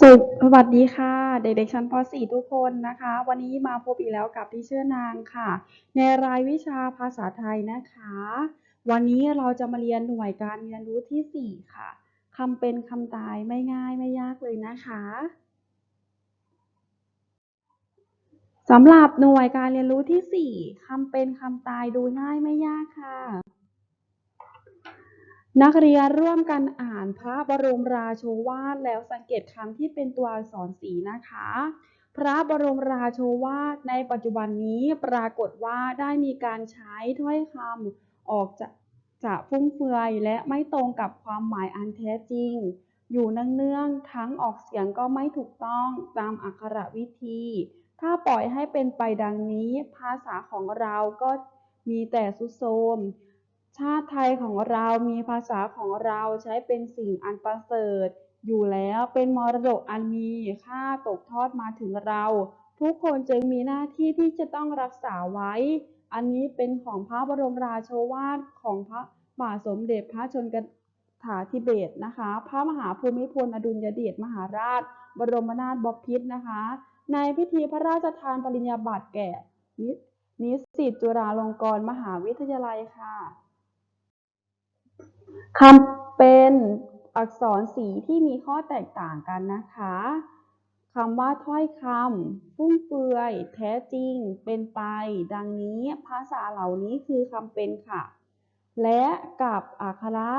สวัสดีค่ะ เด็กๆชั้นป .4 ทุกคนนะคะ วันนี้มาพบอีกแล้วกับที่เชื่อนางค่ะ ในรายวิชาภาษาไทยนะคะ วันนี้เราจะมาเรียนหน่วยการเรียนรู้ที่ 4 ค่ะคำเป็นคำตายไม่ง่ายไม่ยากเลยนะคะสำหรับหน่วยการเรียนรู้ที่ 4คำเป็นคำตายดูง่ายไม่ยากค่ะ นักเรียนร่วมกันอ่านพระบรมราโชวาทแล้วสังเกตคำที่เป็นตัวอักษรสีนะคะ พระบรมราโชวาทในปัจจุบันนี้ปรากฏว่าได้มีการใช้ถ้อยคำออกจากจะฟุ่มเฟือยและไม่ตรงกับความหมายอันแท้จริง อยู่เนื่องๆทั้งออกเสียงก็ไม่ถูกต้องตามอักขระวิธี ถ้าปล่อยให้เป็นไปดังนี้ ภาษาของเราก็มีแต่สุดโทม ชาติไทยของเรามีภาษาของเราใช้เป็นสิ่งอันประเสริฐ อยู่แล้วเป็นมรดกอันมีค่าตกทอดมาถึงเรา ทุกคนจึงมีหน้าที่ที่จะต้องรักษาไว้ อันนี้เป็นของพระบรมราโชวาทของพระบาทสมเด็จพระชนกถาธิเบศนะคะ พระมหาภูมิพลอดุลยเดชมหาราช บรมนาถบพิตรนะคะ ในพิธีพระราชทานปริญญาบัตรแก่นิสิตจุฬาลงกรณ์มหาวิทยาลัยค่ะ คำเป็นอักษรสีที่มีข้อแตกต่างกันนะคะคำว่าถ้อยคำฟุ่มเฟือย แท้จริง เป็นไป ดังนี้ภาษาเหล่านี้คือคำเป็นค่ะ และกับอักขระ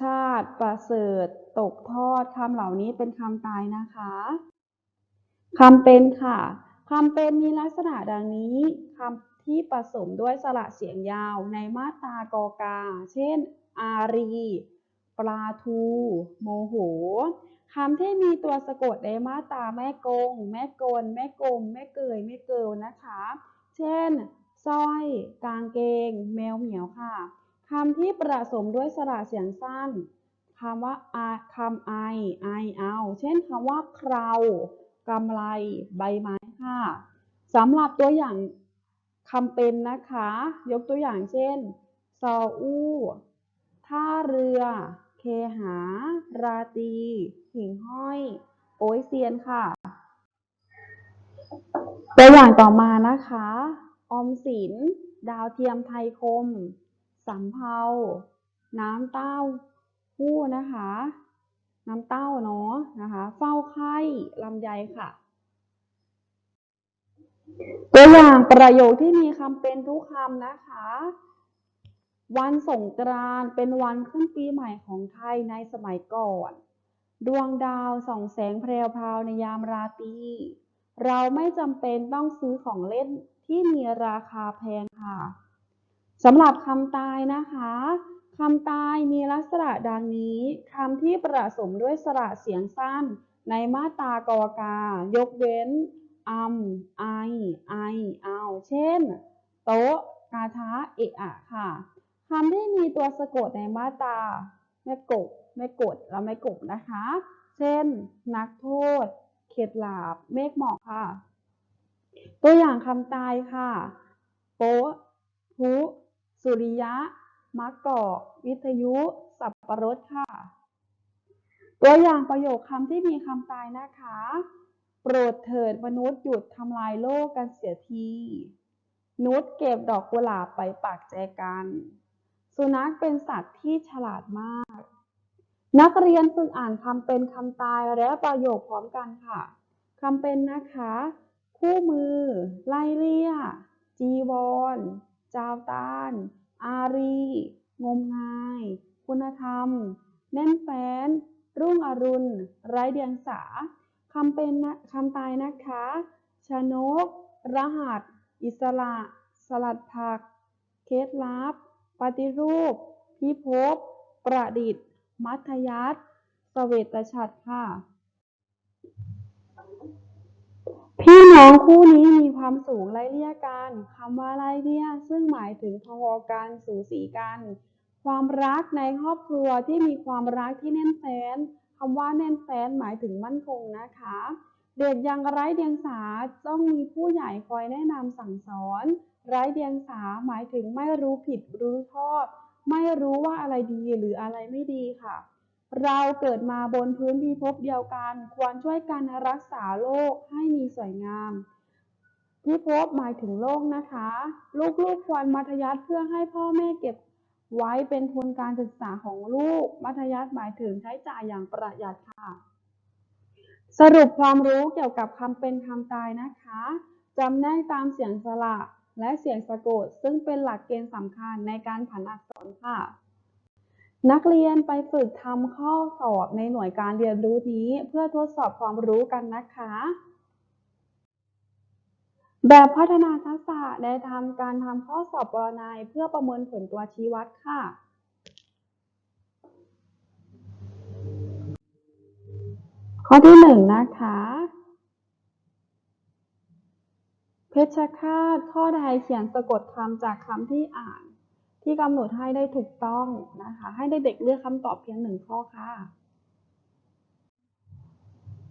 ชาติ ประเสริฐ ตกทอดคำเหล่านี้เป็นคำตายนะคะคำเป็นค่ะคำเป็นมีลักษณะดังนี้คำ ที่ผสมด้วยสระเสียงยาวในมาตรากอกา เช่น อารี ปลาทู โมโหคำที่มีตัวสะกดในมาตราแม่กง แม่กล แม่กลม แม่เกย แม่เกิลนะคะ เช่นสร้อย กางเกง แมวเหมียวค่ะ คำที่ผสมด้วยสระเสียงสั้นคำว่าอาคำไอ ไอเอา เช่นคำว่าเครากำไร ใบไม้ค่ะสำหรับตัวอย่าง คำเป็นนะคะ ยกตัวอย่างเช่น ซออู้ท่าเรือ เคหา ราตรีหิ่งห้อย โอ้ยเซียนค่ะ ตัวอย่างต่อมานะคะ ออมสิน ดาวเทียมไทยคม สำเภา น้ำเต้าหู้นะคะ น้ำเต้าเนาะนะคะ เฝ้าไข้ลำไยค่ะ ตัวอย่างประโยคที่มีคำเป็นทุกคำนะคะ วันสงกรานต์เป็นวันขึ้นปีใหม่ของไทยในสมัยก่อน ดวงดาวส่องแสงแพรวพราวในยามราตรีเราไม่จำเป็นต้องซื้อของเล่นที่มีราคาแพงค่ะสำหรับคำตายนะคะคำตายมีลักษณะดังนี้คำที่ประสมด้วยสระเสียงสั้นในมาตรากอกา ยกเว้น อัมไอ ไอ เอา เช่น โต๊ะ กาทะเอะอะค่ะคำที่มีตัวสะกดในมาตราไม่กบไม่กดและไม่กบนะคะ เช่น นักโทษ เข็ดหลาบ เมฆหมอกค่ะ ตัวอย่างคำตายค่ะ โป๊ะพุสุริยะมะกอกวิทยุ สับปะรดค่ะ ตัวอย่างประโยคคำที่มีคำตายนะคะ โปรดเถิดมนุษย์หยุดทำลายโลกกันเสียทีนุชเก็บดอกกุหลาบไปปากแจกัน สุนัขเป็นสัตว์ที่ฉลาดมาก นักเรียนฝึกอ่านคำเป็นคำตายและประโยคพร้อมกันค่ะคำเป็นนะคะ คู่มือ ไล่เลี่ย จีวร จาวตาน อารี งมงาย คุณธรรม แน่นแฟ้น รุ่งอรุณ ไร้เดียงสา คำเป็นคำตายนะคะ ชนก รหัส อิสระ สลัดผัก เคล็ดลับ ปฏิรูป พิภพ ประดิษฐ์ มัธยัสถ์สเวตฉัตรค่ะ พี่น้องคู่นี้มีความสูงไล่เลี่ยกันคำว่าไล่เลี่ยซึ่งหมายถึงพอๆกันสูสีกัน ความรักในครอบครัวที่มีความรักที่แน่นแฟ้น คำว่าแน่นแฟ้นหมายถึงมั่นคงนะคะ เด็กยังไร้เดียงสาต้องมีผู้ใหญ่คอยแนะนำสั่งสอน ไร้เดียงสาหมายถึงไม่รู้ผิดรู้ชอบ ไม่รู้ว่าอะไรดีหรืออะไรไม่ดีค่ะ เราเกิดมาบนพื้นพิภพเดียวกัน ควรช่วยกันรักษาโลกให้มีสวยงามพิภพหมายถึงโลกนะคะ ลูกๆควรมัธยัสถ์เพื่อให้พ่อแม่เก็บ ไว้เป็นทุนการศึกษาของลูก มัธยัสถ์หมายถึงใช้จ่ายอย่างประหยัดค่ะ สรุปความรู้เกี่ยวกับคำเป็นคำตายนะคะจำแนกตามเสียงสระและเสียงสะกด ซึ่งเป็นหลักเกณฑ์สำคัญในการผันอักษรค่ะ นักเรียนไปฝึกทำข้อสอบในหน่วยการเรียนรู้นี้ เพื่อทดสอบความรู้กันนะคะ แบบพัฒนาทักษะได้ทำการทำข้อสอบปรนัยเพื่อประเมินผลตัวชี้วัดค่ะ ข้อที่หนึ่งนะคะ เพชฌฆาตข้อใดเขียนสะกดคำจากคำที่อ่าน ที่กำหนดให้ได้ถูกต้องนะคะ ให้เด็กๆเลือกคำตอบเพียงหนึ่งข้อค่ะ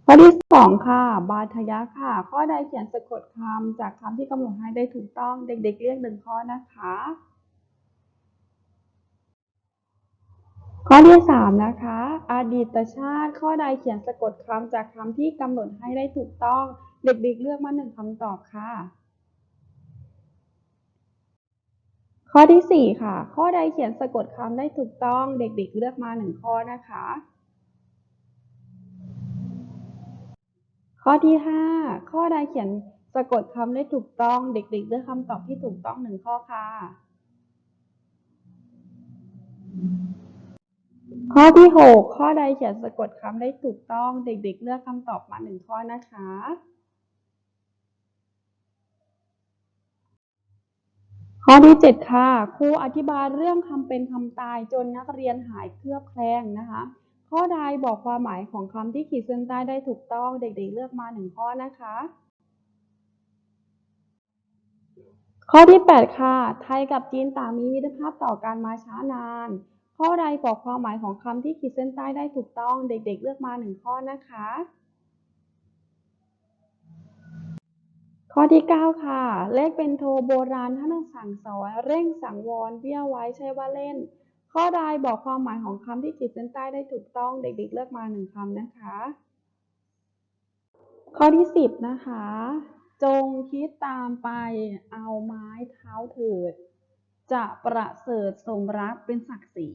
ข้อที่สองค่ะ บาทยะค่ะ ข้อใดเขียนสะกดคำจากคำที่กำหนดให้ได้ถูกต้อง เด็ก ๆเลือกหนึ่งข้อนะคะ ข้อที่สามนะคะ อดีตชาติ ข้อใดเขียนสะกดคำจากคำที่กำหนดให้ได้ถูกต้อง เด็ก ๆ เลือกมาหนึ่งคำตอบค่ะ ข้อที่สี่ค่ะ ข้อใดเขียนสะกดคำได้ถูกต้อง เด็ก ๆ เลือกมาหนึ่งข้อนะคะ ข้อที่ห้าข้อใดเขียนสะกดคำได้ถูกต้อง เด็กๆเลือกคำตอบที่ถูกต้องหนึ่งข้อค่ะ ข้อที่หกข้อใดเขียนสะกดคำได้ถูกต้อง เด็กๆ เลือกคำตอบมาหนึ่งข้อนะคะ ข้อที่เจ็ดค่ะ ครูอธิบายเรื่องคำเป็นคำตายจนนักเรียนหายเคลือบแคลงนะคะ ข้อใดบอกความหมายของคำที่ขีดเส้นใต้ได้ถูกต้อง เด็กๆเลือกมาหนึ่งข้อนะคะ ข้อที่ 8 ค่ะ ไทยกับจีนต่างมีมิตรภาพต่อกันมาช้านาน ข้อใดบอกความหมายของคำที่ขีดเส้นใต้ได้ถูกต้อง เด็กๆ เลือกมาหนึ่งข้อนะคะ ข้อที่ 9 ค่ะ เลขเป็นโทโบราณท่านสั่งสอนเร่งสังวรเบี้ยไว้ใช่ว่าเล่น ข้อใดบอกความหมายของคำที่ขีดเส้นใต้ได้ถูกต้องเด็กๆเลือกมาหนึ่งคำนะคะ ข้อที่ 10 นะคะ จงคิดตามไปเอาไม้เท้าเถิด จะประเสริฐสมรักเป็นศักดิ์ศรี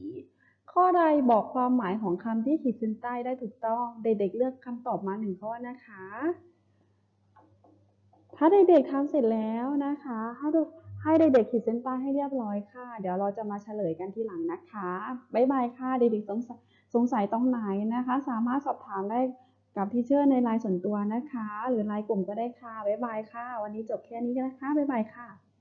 ข้อใดบอกความหมายของคำที่ขีดเส้นใต้ได้ถูกต้องเด็กๆเลือกคำตอบมาหนึ่งข้อนะคะ ถ้าเด็กๆทำเสร็จแล้วนะคะ ให้ดู ให้เด็กๆขีดเส้นใต้ให้เรียบร้อยค่ะ เดี๋ยวเราจะมาเฉลยกันทีหลังนะคะบ๊ายบายค่ะ เด็กๆสงสัยสงสัยตรงไหนนะคะ สามารถสอบถามได้กับที่เชื่อในไลน์ส่วนตัวนะคะ หรือไลน์กลุ่มก็ได้ค่ะบ๊ายบายค่ะ วันนี้จบแค่นี้นะคะบ๊ายบายค่ะ